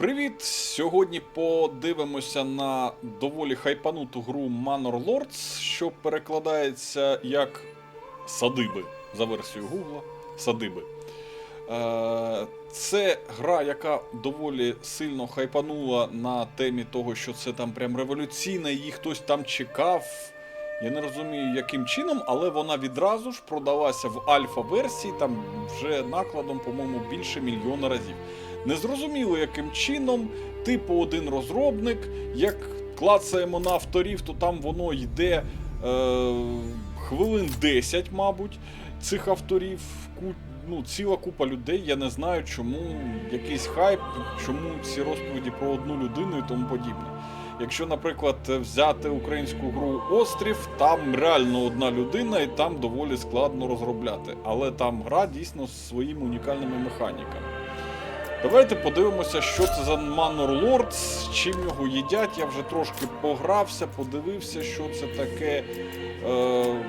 Привіт! Сьогодні подивимося на доволі хайпануту гру Manor Lords, що перекладається як садиби за версією Гугла. Садиби. Е, Це гра, яка доволі сильно хайпанула на темі того, що це там прям революційна, її хтось там чекав. Я не розумію, яким чином, але вона відразу ж продалася в альфа-версії, там вже накладом, по-моєму, більше мільйона разів. Незрозуміло, яким чином, типу один розробник, як клацаємо на авторів, то там воно йде е, хвилин 10, мабуть, цих авторів. Ну, ціла купа людей. Я не знаю, чому якийсь хайп, чому ці розповіді про одну людину і тому подібне. Якщо, наприклад, взяти українську гру Острів, там реально одна людина, і там доволі складно розробляти. Але там гра дійсно з своїми унікальними механіками. Давайте подивимося, що це за Manor Lords, чим його їдять. Я вже трошки погрався, подивився, що це таке. Е...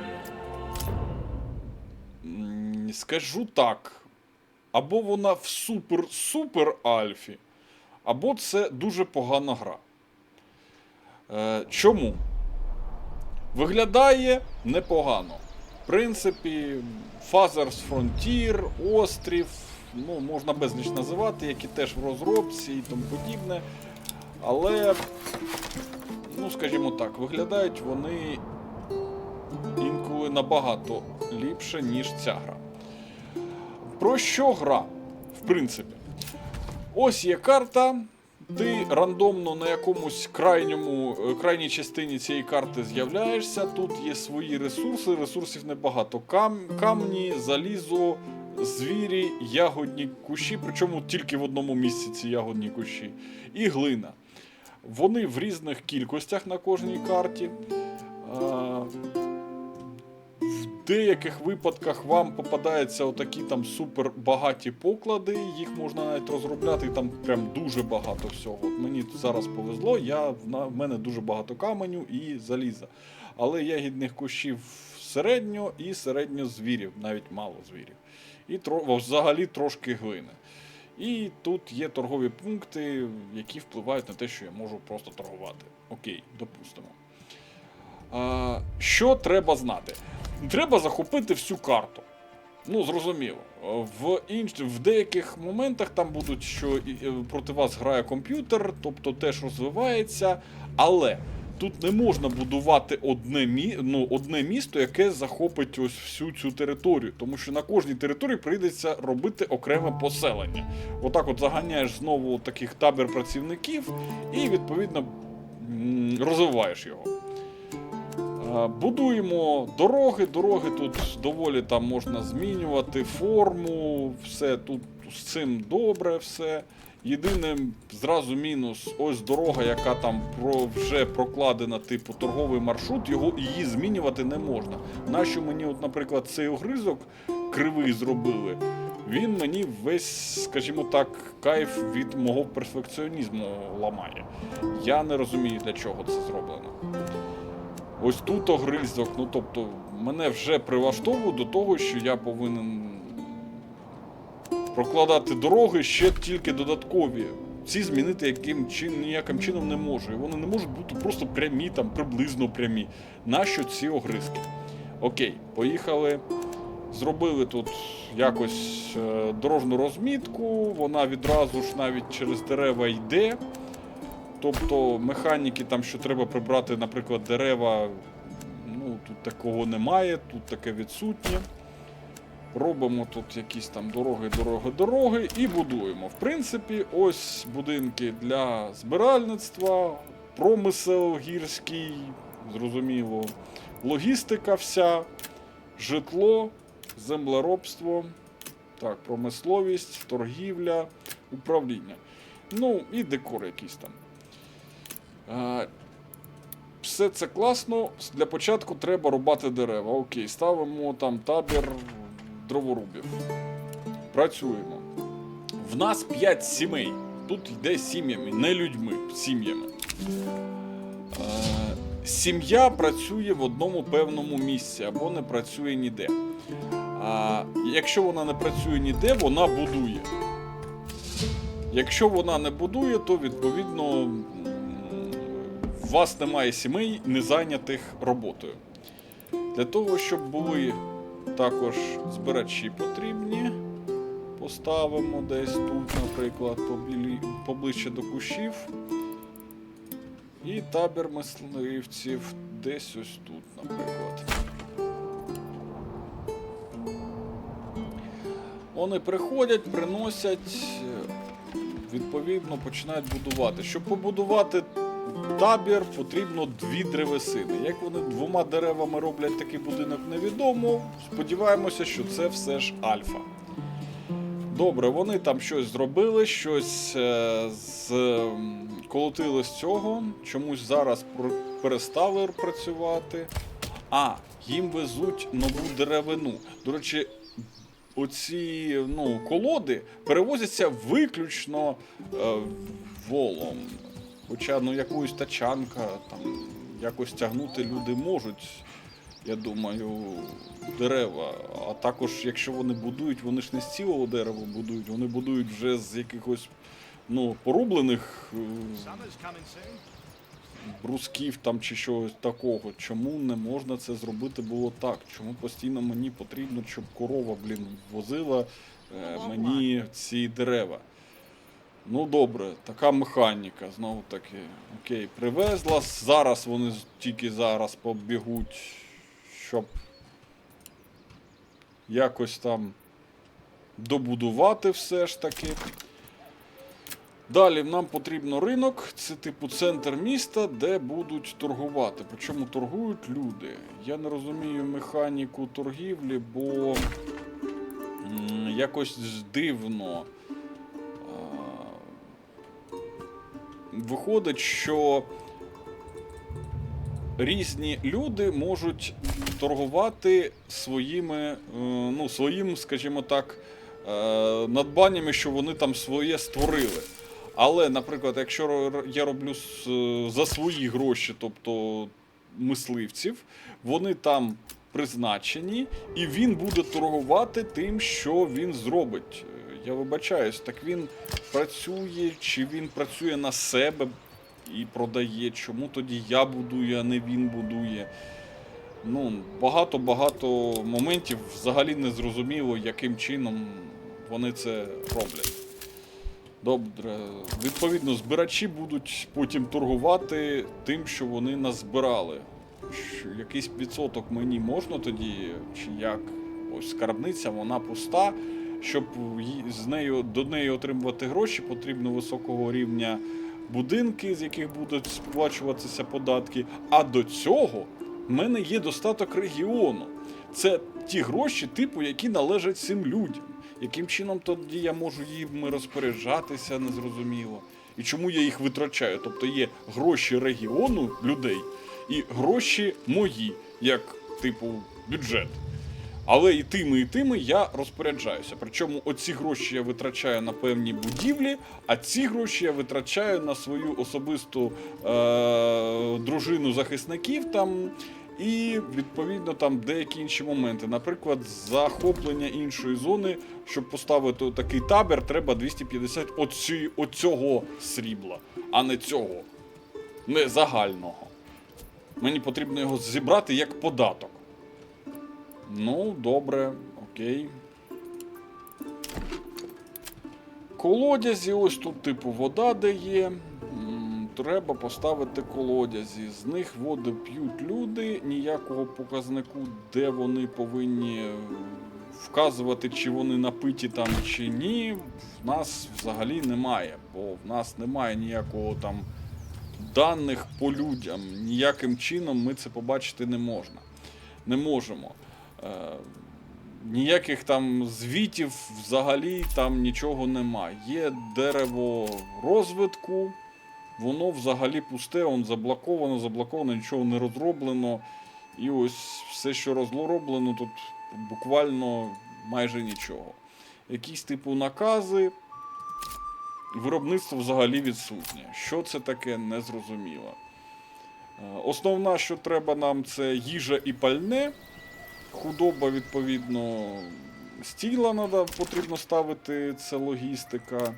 Скажу так. Або вона в супер-супер альфі, або це дуже погана гра. Е, чому? Виглядає непогано. В принципі, Father's Frontier, Острів, ну, можна безліч називати, які теж в розробці і тому подібне. Але, ну, скажімо так, виглядають вони інколи набагато ліпше, ніж ця гра. Про що гра? В принципі, ось є карта. Ти рандомно на якомусь крайньому, е, крайній частині цієї карти з'являєшся. Тут є свої ресурси, ресурсів небагато. Кам, камні, залізо, звірі, ягодні кущі, причому тільки в одному місці ці ягодні кущі, і глина. Вони в різних кількостях на кожній карті. В деяких випадках вам попадаються отакі там супер багаті поклади, їх можна навіть розробляти, і там прям дуже багато всього. От мені зараз повезло, я, в мене дуже багато каменю і заліза. Але ягідних кущів середньо і середньо звірів, навіть мало звірів. І тро, взагалі трошки глини. І тут є торгові пункти, які впливають на те, що я можу просто торгувати. Окей, допустимо. А, що треба знати? Треба захопити всю карту. Ну, зрозуміло. В, інш... в деяких моментах там будуть, що проти вас грає комп'ютер, тобто теж розвивається. Але тут не можна будувати одне, мі... ну, одне місто, яке захопить ось всю цю територію. Тому що на кожній території прийдеться робити окреме поселення. Отак от заганяєш знову таких табір працівників і, відповідно, розвиваєш його. Е, Будуємо дороги. Дороги тут доволі там можна змінювати форму, все тут з цим добре, все. Єдине зразу мінус, ось дорога, яка там про, вже прокладена, типу торговий маршрут, його її змінювати не можна. Нащо мені, от, наприклад, цей огризок кривий зробили? Він мені весь, скажімо так, кайф від мого перфекціонізму ламає. Я не розумію, для чого це зроблено. Ось тут огризок, ну тобто, мене вже прилаштовує до того, що я повинен прокладати дороги ще тільки додаткові. Ці змінити яким чин, ніяким чином не можу. І вони не можуть бути просто прямі, там приблизно прямі. Нащо ці огризки? Окей, поїхали. Зробили тут якось е, дорожню розмітку, вона відразу ж навіть через дерева йде. Тобто механіки, там, що треба прибрати, наприклад, дерева, ну, тут такого немає, тут таке відсутнє. Робимо тут якісь там дороги, дороги, дороги і будуємо. В принципі, ось будинки для збиральництва, промисел гірський, зрозуміло, логістика вся, житло, землеробство, так, промисловість, торгівля, управління. Ну і декор якийсь там. Е, Все це класно. Для початку треба рубати дерева. Окей, ставимо там табір дроворубів. Працюємо. В нас 5 сімей. Тут йде сім'ями, не людьми, сім'ями. Е, Сім'я працює в одному певному місці або не працює ніде. А якщо вона не працює ніде, вона будує. Якщо вона не будує, то відповідно у вас немає сімей, не зайнятих роботою. Для того, щоб були також збирачі потрібні, поставимо десь тут, наприклад, поближче до кущів. І табір мисливців десь ось тут, наприклад. Вони приходять, приносять, відповідно починають будувати. Щоб побудувати табір, потрібно дві древесини. Як вони двома деревами роблять такий будинок, невідомо. Сподіваємося, що це все ж альфа. Добре, вони там щось зробили, щось е, з, колотили з цього, чомусь зараз перестали працювати. А, їм везуть нову деревину. До речі, оці ну, колоди перевозяться виключно е, волом. Хоча ну, якоюсь тачанка, там, якось тягнути люди можуть, я думаю, дерева. А також, якщо вони будують, вони ж не з цілого дерева будують, вони будують вже з якихось ну, порублених е, брусків там чи чогось такого. Чому не можна це зробити було так? Чому постійно мені потрібно, щоб корова, блін, возила е, мені ці дерева? Ну добре, така механіка, знову таки. Окей, привезла. Зараз вони тільки зараз побігуть, щоб якось там добудувати все ж таки. Далі нам потрібно ринок, це типу центр міста, де будуть торгувати. Причому торгують люди. Я не розумію механіку торгівлі, бо якось дивно. Виходить, що різні люди можуть торгувати своїми, е, ну, своїм, скажімо так, е, надбаннями, що вони там своє створили. Але, наприклад, якщо я роблю за свої гроші, тобто мисливців, вони там призначені, і він буде торгувати тим, що він зробить. Я вибачаюсь, так він працює, чи він працює на себе і продає. Чому тоді я будую, а не він будує? Ну, багато-багато моментів взагалі не зрозуміло, яким чином вони це роблять. Добре, відповідно, збирачі будуть потім торгувати тим, що вони назбирали. Якийсь відсоток мені можна тоді, чи як? Ось скарбниця, вона пуста. Щоб з нею, до неї отримувати гроші, потрібно високого рівня будинки, з яких будуть сплачуватися податки. А до цього в мене є достаток регіону. Це ті гроші, типу, які належать цим людям. Яким чином тоді я можу їм розпоряджатися, незрозуміло. І чому я їх витрачаю? Тобто є гроші регіону людей і гроші мої, як типу бюджет. Але і тими, і тими я розпоряджаюся. Причому оці гроші я витрачаю на певні будівлі, а ці гроші я витрачаю на свою особисту е- дружину захисників там. І відповідно там деякі інші моменти. Наприклад, захоплення іншої зони, щоб поставити такий табір, треба 250 оці, оцього срібла, а не цього, не загального. Мені потрібно його зібрати як податок. Ну, добре, окей. Колодязі, ось тут, типу, вода де є. Треба поставити колодязі. З них воду п'ють люди, ніякого показнику, де вони повинні вказувати, чи вони напиті там чи ні. В нас взагалі немає, бо в нас немає ніякого там даних по людям. Ніяким чином ми це побачити не можна. Не можемо. Е, ніяких там звітів взагалі там нічого немає. Є дерево розвитку, воно взагалі пусте, он заблоковано, заблоковано, нічого не розроблено. І ось все, що розроблено, тут буквально майже нічого. Якісь типу накази. Виробництво взагалі відсутнє. Що це таке, незрозуміло. Е, Основна, що треба нам, це їжа і пальне. Худоба, відповідно, стіла надо, потрібно ставити, це логістика.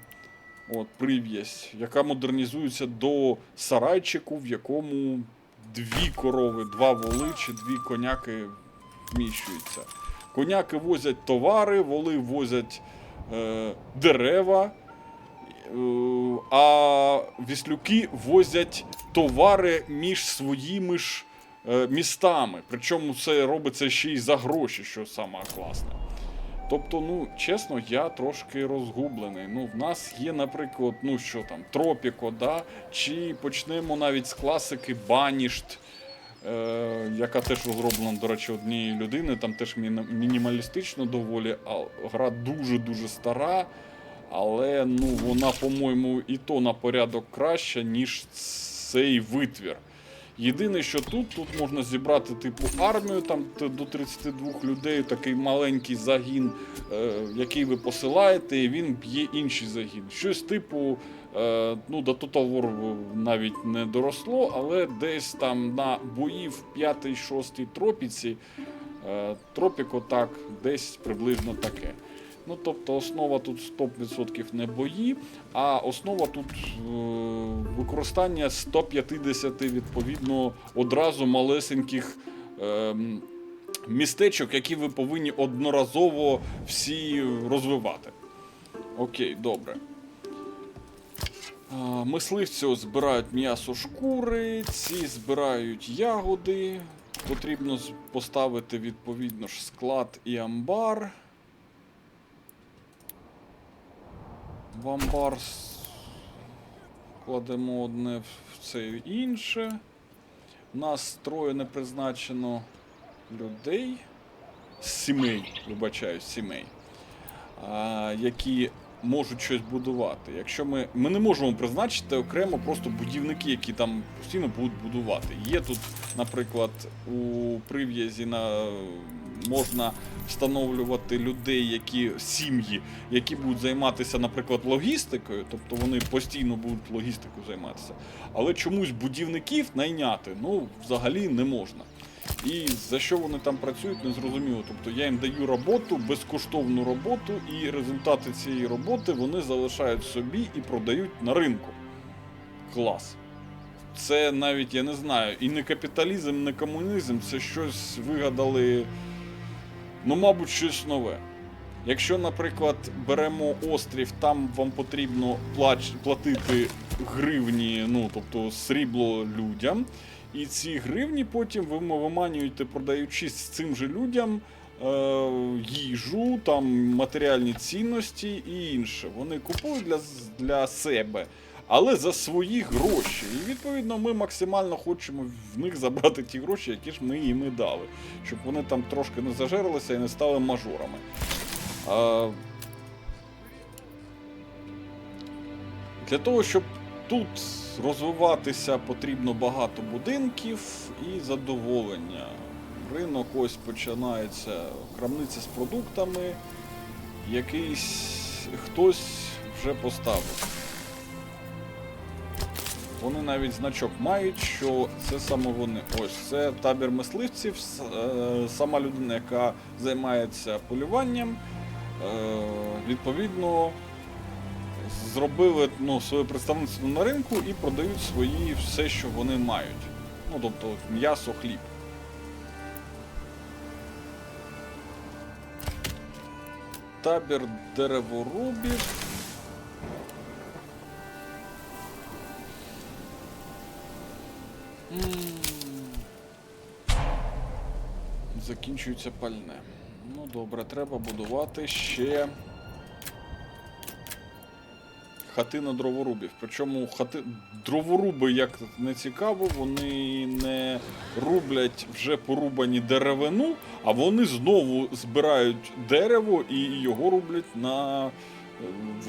От, прив'язь, яка модернізується до сарайчику, в якому дві корови, два воли чи дві коняки вміщуються. Коняки возять товари, воли возять е, дерева, е, а віслюки возять товари між своїми ж містами. Причому це робиться ще й за гроші, що саме класне. Тобто, ну, чесно, я трошки розгублений. Ну, в нас є, наприклад, ну що там, Тропіко, да? чи почнемо навіть з класики Банішт, е, яка теж розроблена, до речі, однієї людини, там теж міні- мінімалістично доволі, а гра дуже-дуже стара. Але ну, вона, по-моєму, і то на порядок краща, ніж цей витвір. Єдине, що тут, тут можна зібрати типу армію там до 32 людей, такий маленький загін, е, який ви посилаєте, і він б'є інший загін. Щось типу, е, ну до Total War навіть не доросло, але десь там на бої в 5-6 тропіці, е, тропіко так, десь приблизно таке. Ну, тобто основа тут 100% не бої, а основа тут е, використання 150 відповідно одразу малесеньких е, містечок, які ви повинні одноразово всі розвивати. Окей, добре. А, Мисливці збирають м'ясо шкури, ці збирають ягоди. Потрібно поставити відповідно ж склад і амбар. В амбар кладемо одне в це інше. У нас троє не призначено людей. Сімей, вибачаю, сімей. А, які можуть щось будувати. Якщо ми. Ми не можемо призначити окремо просто будівники, які там постійно будуть будувати. Є тут, наприклад, у прив'язі на можна встановлювати людей, які сім'ї, які будуть займатися, наприклад, логістикою, тобто вони постійно будуть логістикою займатися. Але чомусь будівників найняти ну взагалі не можна. І за що вони там працюють, не зрозуміло. Тобто я їм даю роботу, безкоштовну роботу, і результати цієї роботи вони залишають собі і продають на ринку. Клас. Це навіть я не знаю, і не капіталізм, не комунізм, це щось вигадали, ну, мабуть, щось нове. Якщо, наприклад, беремо острів, там вам потрібно платити гривні, ну тобто срібло людям, і ці гривні потім ви виманюєте, продаючи з цим же людям е, їжу, там матеріальні цінності і інше. Вони купують для, для себе, але за свої гроші. І відповідно ми максимально хочемо в них забрати ті гроші, які ж ми їм і дали, щоб вони там трошки не зажерлися і не стали мажорами. А, Для того, щоб тут розвиватися, потрібно багато будинків і задоволення. Ринок ось починається крамниця з продуктами, якийсь хтось вже поставив. Вони навіть значок мають, що це саме вони. Ось це табір мисливців, е, сама людина, яка займається полюванням. Е, Відповідно, зробили ну, своє представництво на ринку і продають свої все, що вони мають. Ну, тобто м'ясо, хліб. Табір дереворубів. Закінчується пальне. Ну добре, треба будувати ще хатина дроворубів. Причому хати... дроворуби, як не цікаво, вони не рублять вже порубані деревину, а вони знову збирають дерево і його рублять на... е,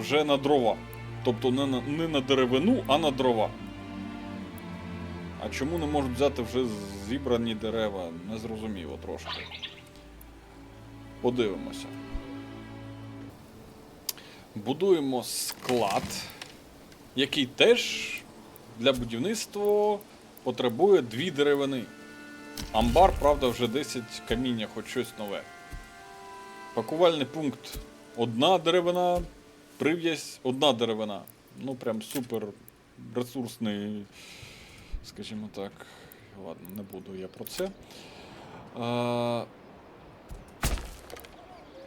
вже на дрова. Тобто не на, не на деревину, а на дрова. А чому не можуть взяти вже зібрані дерева? Незрозуміло трошки. Подивимося. Будуємо склад, який теж для будівництва потребує дві деревини. Амбар, правда, вже 10 каміння, хоч щось нове. Пакувальний пункт одна деревина, прив'язь одна деревина. Ну, прям супер ресурсний, скажімо так. Ладно, не буду я про це. А,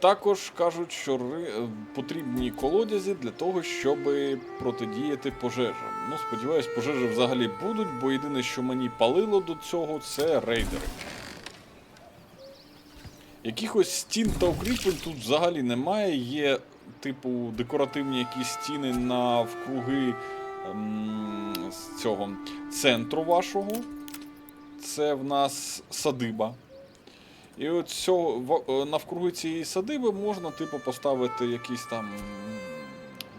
також кажуть, що е, потрібні колодязі для того, щоб протидіяти пожежам. Ну, сподіваюсь, пожежі взагалі будуть, бо єдине, що мені палило до цього, це рейдери. Якихось стін та укріплень тут взагалі немає. Є, типу, декоративні якісь стіни навкруги ем, з цього центру вашого. Це в нас садиба. І от цього, е, навкруги цієї садиби можна, типу, поставити якісь там.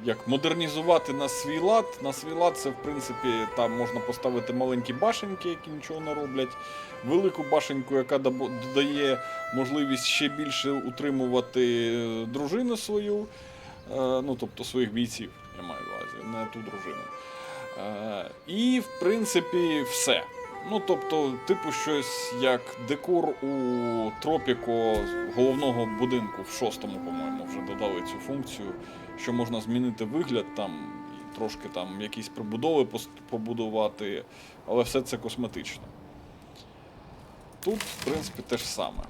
Як модернізувати на свій лад. На свій лад це, в принципі, там можна поставити маленькі башеньки, які нічого не роблять. Велику башеньку, яка додає можливість ще більше утримувати е, дружину свою, е, ну тобто своїх бійців, я маю увазі, не ту дружину. І, в принципі, все. Ну, тобто, типу, щось як декор у Тропіко головного будинку в шостому, по-моєму, вже додали цю функцію, що можна змінити вигляд там, трошки там якісь прибудови побудувати, але все це косметично. Тут, в принципі, те ж саме.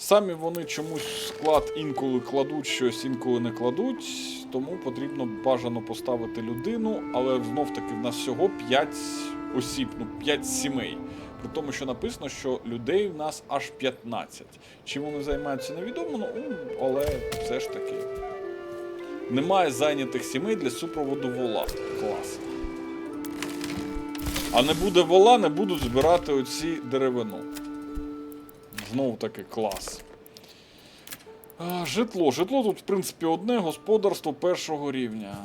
Самі вони чомусь склад інколи кладуть щось, інколи не кладуть, тому потрібно бажано поставити людину, але знов таки в нас всього 5 осіб, ну 5 сімей. При тому, що написано, що людей в нас аж 15. Чим вони займаються, невідомо, ну, але все ж таки. Немає зайнятих сімей для супроводу вола. Клас. А не буде вола, не будуть збирати оці деревину. Знову таки клас. Житло. Житло тут, в принципі, одне господарство першого рівня.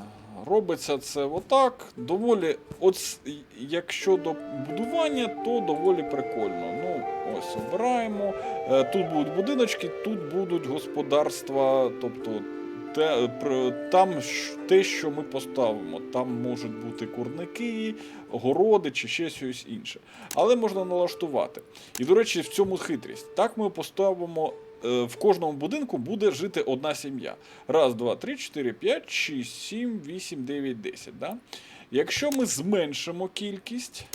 Робиться це отак. Доволі, от якщо до будування, то доволі прикольно. Ну, ось обираємо. Е, Тут будуть будиночки, тут будуть господарства, тобто те, там те, що ми поставимо. Там можуть бути курники, городи чи ще щось інше. Але можна налаштувати. І, до речі, в цьому хитрість. Так ми поставимо. Е, В кожному будинку буде жити одна сім'я. Раз, два, три, чотири, п'ять, шість, сім, вісім, дев'ять, десять. Якщо ми зменшимо кількість,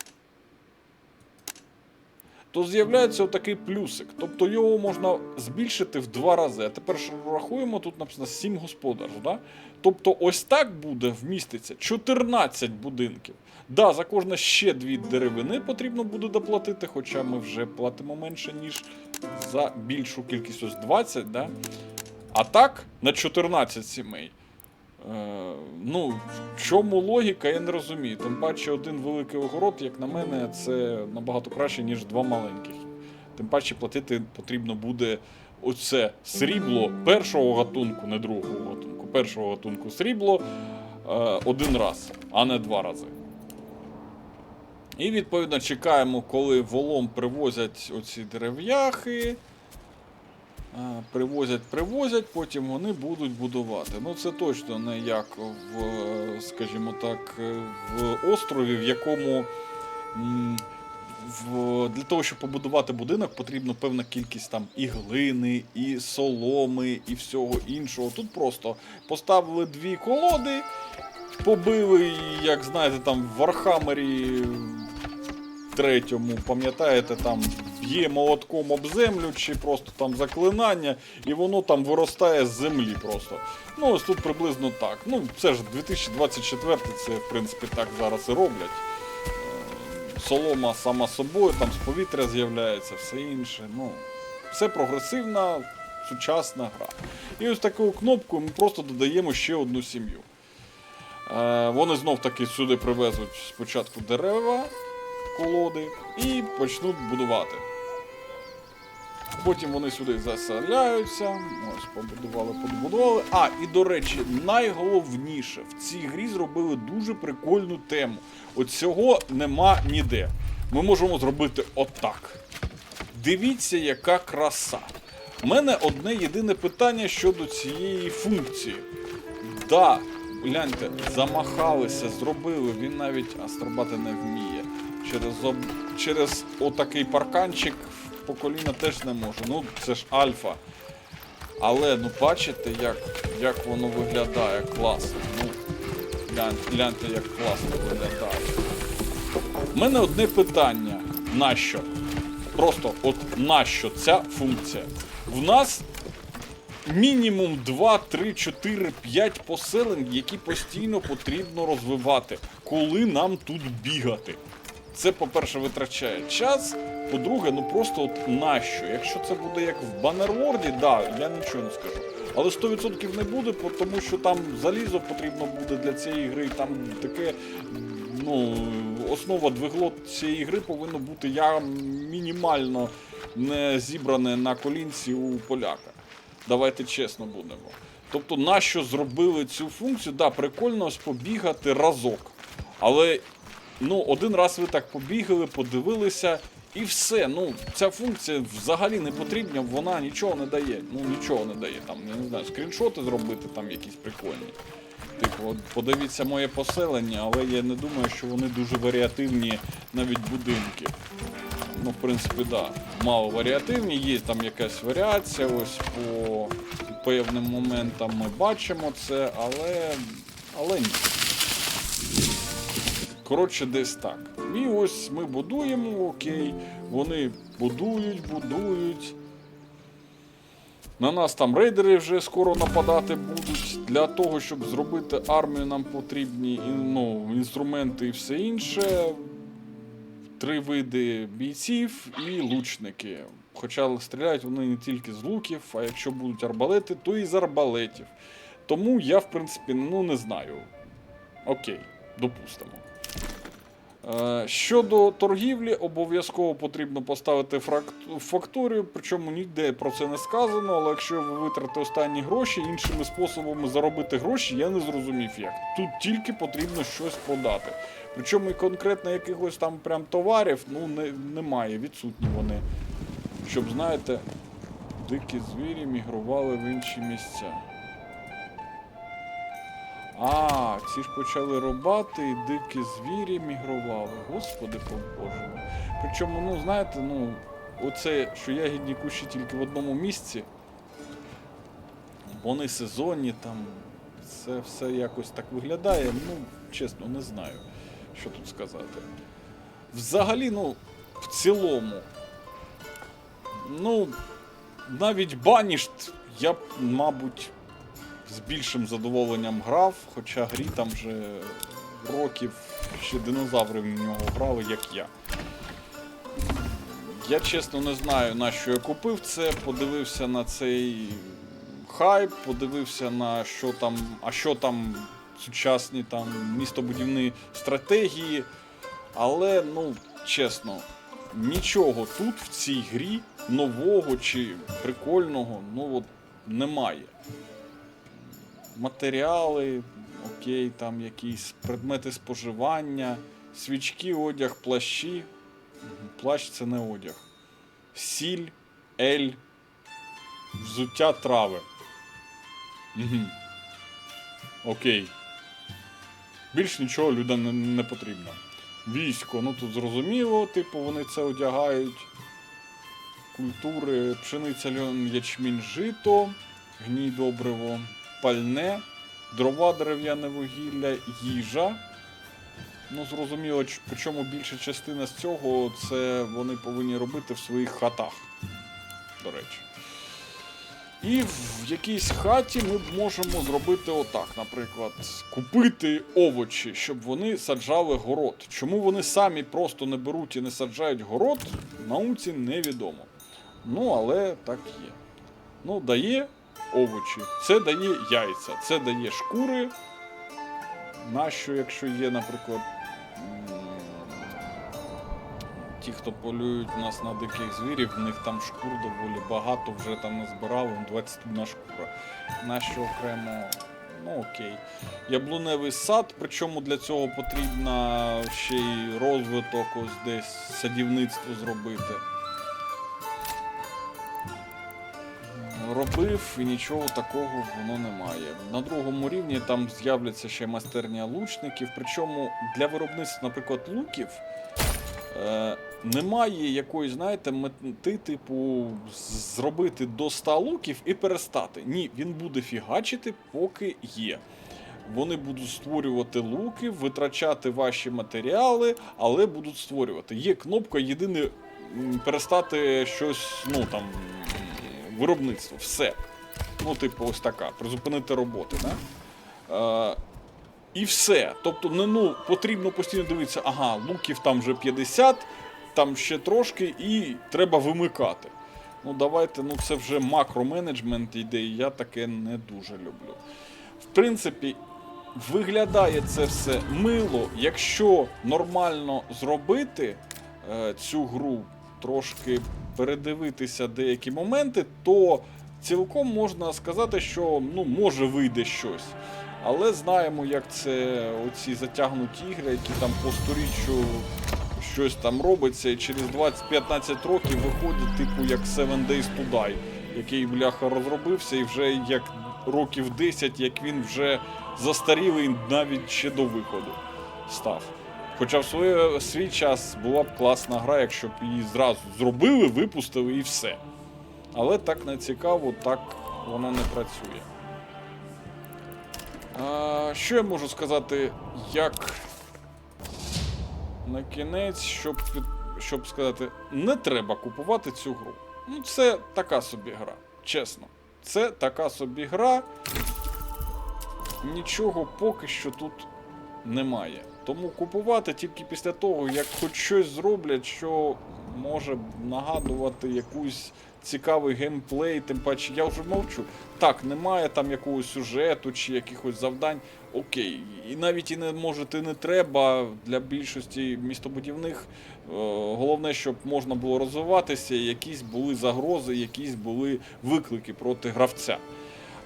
то з'являється отакий плюсик. Тобто його можна збільшити в два рази. А тепер рахуємо, тут написано 7 господарств. Да? Тобто ось так буде вміститься 14 будинків. Да, за кожне ще дві деревини потрібно буде доплатити, хоча ми вже платимо менше, ніж за більшу кількість ось 20, да? А так на 14 сімей. Е, ну, в чому логіка, я не розумію. Тим паче один великий огород, як на мене, це набагато краще, ніж два маленьких. Тим паче платити потрібно буде оце срібло першого гатунку, не другого гатунку. Першого гатунку срібло е, один раз, а не два рази. І відповідно чекаємо, коли волом привозять оці дерев'яхи. А, Привозять, привозять, потім вони будуть будувати. Ну це точно не як в, е, скажімо так, е, в острові, в якому в, для того, щоб побудувати будинок, потрібна певна кількість там і глини, і соломи, і всього іншого. Тут просто поставили дві колоди, побили, як знаєте, там в Вархаммері третьому, пам'ятаєте, там б'є молотком об землю, чи просто там заклинання, і воно там виростає з землі просто. Ну, ось тут приблизно так. Ну, це ж 2024, це в принципі так зараз і роблять. Е, Солома сама собою, там з повітря з'являється, все інше. Ну, все прогресивна, сучасна гра. І ось такою кнопкою ми просто додаємо ще одну сім'ю. Е, Вони знов таки сюди привезуть спочатку дерева, колоди і почнуть будувати. Потім вони сюди заселяються. Ось, побудували, побудували. А, і до речі, найголовніше, в цій грі зробили дуже прикольну тему. От цього нема ніде. Ми можемо зробити отак. Дивіться, яка краса. У мене одне єдине питання щодо цієї функції. Да, гляньте, замахалися, зробили, він навіть астрабати не вміє. Через, через отакий парканчик по коліна теж не може. Ну, це ж альфа. Але ну бачите, як, як воно виглядає класно. Ну, Глянь, гляньте, як класно виглядає. У мене одне питання. Нащо? Просто от нащо ця функція? В нас мінімум 2, 3, 4, 5 поселень, які постійно потрібно розвивати, коли нам тут бігати. Це, по-перше, витрачає час. По-друге, ну просто от нащо? Якщо це буде як в Баннерворді, да, я нічого не скажу. Але 100% не буде, тому що там залізо потрібно буде для цієї гри, там таке. Ну, основа двигло цієї гри повинно бути я мінімально не зібране на колінці у поляка. Давайте чесно будемо. Тобто, нащо зробили цю функцію? Да, прикольно побігати разок. Але ну, один раз ви так побігали, подивилися, і все. Ну, ця функція взагалі не потрібна, вона нічого не дає. Ну, нічого не дає. Там, я не знаю, скріншоти зробити там якісь прикольні. Типу, подивіться моє поселення, але я не думаю, що вони дуже варіативні навіть будинки. Ну, в принципі, да. Мало варіативні, є там якась варіація, ось по певним моментам ми бачимо це, але. але ні. Коротше, десь так. І ось ми будуємо, окей. Вони будують, будують. На нас там рейдери вже скоро нападати будуть. Для того, щоб зробити армію, нам потрібні ну, інструменти і все інше. Три види бійців і лучники. Хоча стріляють вони не тільки з луків, а якщо будуть арбалети, то і з арбалетів. Тому я, в принципі, ну не знаю. Окей, допустимо. Е, Щодо торгівлі, обов'язково потрібно поставити факторію, причому ніде про це не сказано, але якщо ви витратите останні гроші, іншими способами заробити гроші, я не зрозумів як. Тут тільки потрібно щось продати. Причому і конкретно якихось там прям товарів ну, не, немає, відсутні вони. Щоб, знаєте, дикі звірі мігрували в інші місця. А, ці ж почали рубати, і дикі звірі мігрували. Господи Боже. Причому, ну, знаєте, ну, оце, що ягідні кущі тільки в одному місці. Вони сезонні, там це все якось так виглядає. Ну, чесно, не знаю, що тут сказати. Взагалі, ну, в цілому. Ну, навіть банішт я б, мабуть, з більшим задоволенням грав, хоча грі там вже років ще динозаври в нього грали, як я. Я чесно не знаю, на що я купив це, подивився на цей хайп, подивився на що там, а що там сучасні там містобудівні стратегії. Але, ну, чесно, нічого тут в цій грі нового чи прикольного, ну от немає матеріали, окей, там якісь предмети споживання, свічки, одяг, плащі. Плащ це не одяг. Сіль, ель, взуття трави. Угу. Окей. Більш нічого людям не, не потрібно. Військо, ну тут зрозуміло, типу, вони це одягають. Культури, пшениця, льон, ячмінь, жито, гній добриво, пальне, дрова, дерев'яне вугілля, їжа. Ну, зрозуміло, причому більша частина з цього це вони повинні робити в своїх хатах. До речі. І в якійсь хаті ми можемо зробити отак, наприклад, купити овочі, щоб вони саджали город. Чому вони самі просто не беруть і не саджають город, науці невідомо. Ну, але так є. Ну, дає овочі, це дає яйця, це дає шкури. Нащо, якщо є, наприклад, ті, хто полюють у нас на диких звірів, в них там шкур доволі багато вже там назбирали, 21 шкура. Нащо окремо. Ну окей. Яблуневий сад, причому для цього потрібно ще й розвиток, ось десь садівництво зробити. Робив і нічого такого воно немає. На другому рівні там з'являться ще майстерня лучників. Причому для виробництва, наприклад, луків е, немає якоїсь, знаєте, мети, типу, зробити до 100 луків і перестати. Ні, він буде фігачити, поки є. вони будуть створювати луки, витрачати ваші матеріали, але будуть створювати. Є кнопка єдине перестати щось, ну там виробництво. Все. Ну, типу, ось така. Призупинити роботи. Да? Е, і все. Тобто, не, ну, потрібно постійно дивитися, ага, луків там вже 50, там ще трошки, і треба вимикати. Ну, давайте, ну це вже макроменеджмент іде, і я таке не дуже люблю. В принципі, виглядає це все мило. Якщо нормально зробити е, цю гру, трошки передивитися деякі моменти, то цілком можна сказати, що ну, може вийде щось. Але знаємо, як це оці затягнуті ігри, які там по сторіччю щось там робиться, і через 20-15 років виходить, типу, як Seven Days to Die, який бляха розробився, і вже як років 10, як він вже застарілий навіть ще до виходу став. Хоча в своє, свій час була б класна гра, якщо б її зразу зробили, випустили і все. Але так не цікаво, так воно не працює. А, що я можу сказати, як на кінець, щоб, щоб сказати, не треба купувати цю гру. Ну, це така собі гра, чесно. Це така собі гра. Нічого поки що тут немає. Тому купувати тільки після того, як хоч щось зроблять, що може нагадувати якусь цікавий геймплей, тим паче я вже мовчу. Так, немає там якогось сюжету чи якихось завдань. Окей, і навіть і не можете не треба для більшості містобудівних. е, Головне, щоб можна було розвиватися, якісь були загрози, якісь були виклики проти гравця.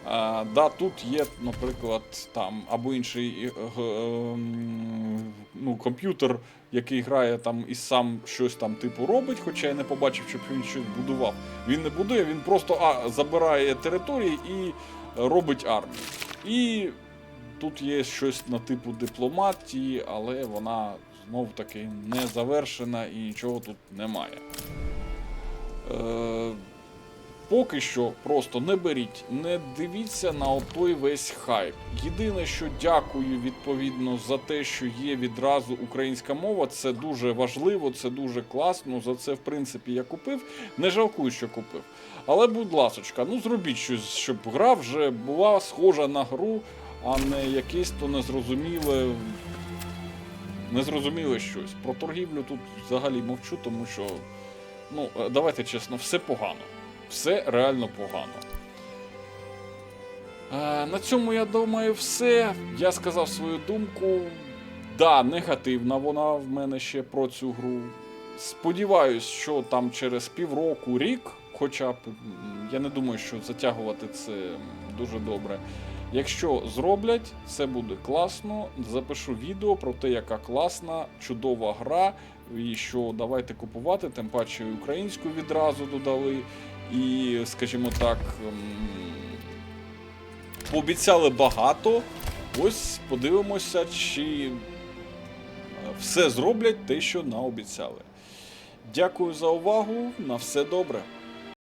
А, да, тут є, наприклад, там або інший е, ем, ну, комп'ютер, який грає там і сам щось там типу робить, хоча я не побачив, щоб він щось будував. Він не будує, він просто а, забирає території і робить армію. І тут є щось на типу дипломатії, але вона знов таки не завершена і нічого тут немає. Е, Поки що просто не беріть, не дивіться на той весь хайп. Єдине, що дякую відповідно за те, що є відразу українська мова, це дуже важливо, це дуже класно. За це, в принципі, я купив. Не жалкую, що купив. Але, будь ласочка, ну зробіть щось, щоб гра вже була схожа на гру, а не якесь то незрозуміле. Незрозуміле щось. Про торгівлю тут взагалі мовчу, тому що, ну, е, давайте чесно, все погано. Все реально погано. Е, на цьому я думаю, все. Я сказав свою думку. Да, негативна вона в мене ще про цю гру. Сподіваюсь, що там через півроку, рік, хоча б я не думаю, що затягувати це дуже добре. Якщо зроблять, це буде класно. Запишу відео про те, яка класна, чудова гра, і що давайте купувати, тим паче українську відразу додали. І, скажімо так, ем, пообіцяли багато. Ось подивимося, чи е, все зроблять те, що наобіцяли. Дякую за увагу. На все добре.